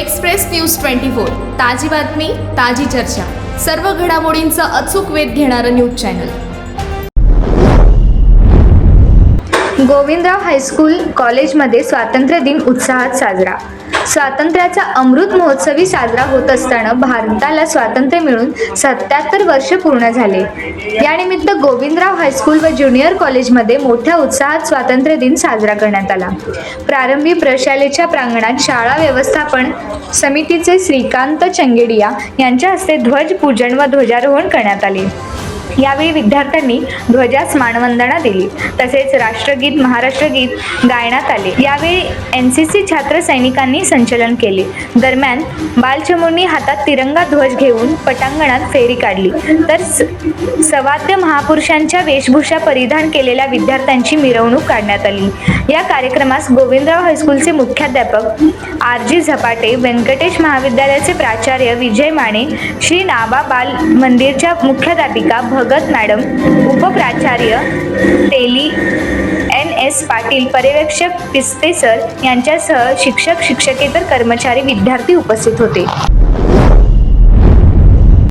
Express news twenty four. ताजी बातमी ताजी चर्चा. सर्व घडामोडींचा अचूक वेध घेणारं न्यूज चॅनल. गोविंदराव हायस्कूल कॉलेजमध्ये स्वातंत्र्य दिन उत्साहात साजरा. स्वातंत्र्याचा अमृत महोत्सवी साजरा होत असताना भारताला स्वातंत्र्य मिळून सत्याहत्तर वर्ष पूर्ण झाले. यानिमित्त गोविंदराव हायस्कूल व ज्युनियर कॉलेजमध्ये मोठ्या उत्साहात स्वातंत्र्य दिन साजरा करण्यात आला. प्रारंभी प्रशालेच्या प्रांगणात शाळा व्यवस्थापन समितीचे श्रीकांत चंगेडिया यांच्या हस्ते ध्वज पूजन व ध्वजारोहण करण्यात आले. यावेळी विद्यार्थ्यांनी ध्वजास मानवंदना दिली. तसेच राष्ट्रगीत महाराष्ट्रगीत गायनात आले. यावेळी एन सी सी छात्र सैनिकांनी संचलन केले. दरम्यान बालचमूंनी हातात तिरंगा ध्वज घेऊन पटांगणात फेरी काढली. तर स- सवाद्य महापुरुषांच्या वेशभूषा परिधान केलेल्या विद्यार्थ्यांची मिरवणूक काढण्यात आली. या कार्यक्रमास गोविंदराव हायस्कूलचे मुख्याध्यापक आर जी झपाटे व्यंकटेश महाविद्यालयाचे प्राचार्य विजय माने श्री नाबा बाल मंदिरच्या मुख्याध्यापिका भगत मॅडम उपप्राचार्य तेली एन एस पाटील पर्यवेक्षक पिस्ते सर यांच्यासह शिक्षक शिक्षकेतर कर्मचारी विद्यार्थी उपस्थित होते.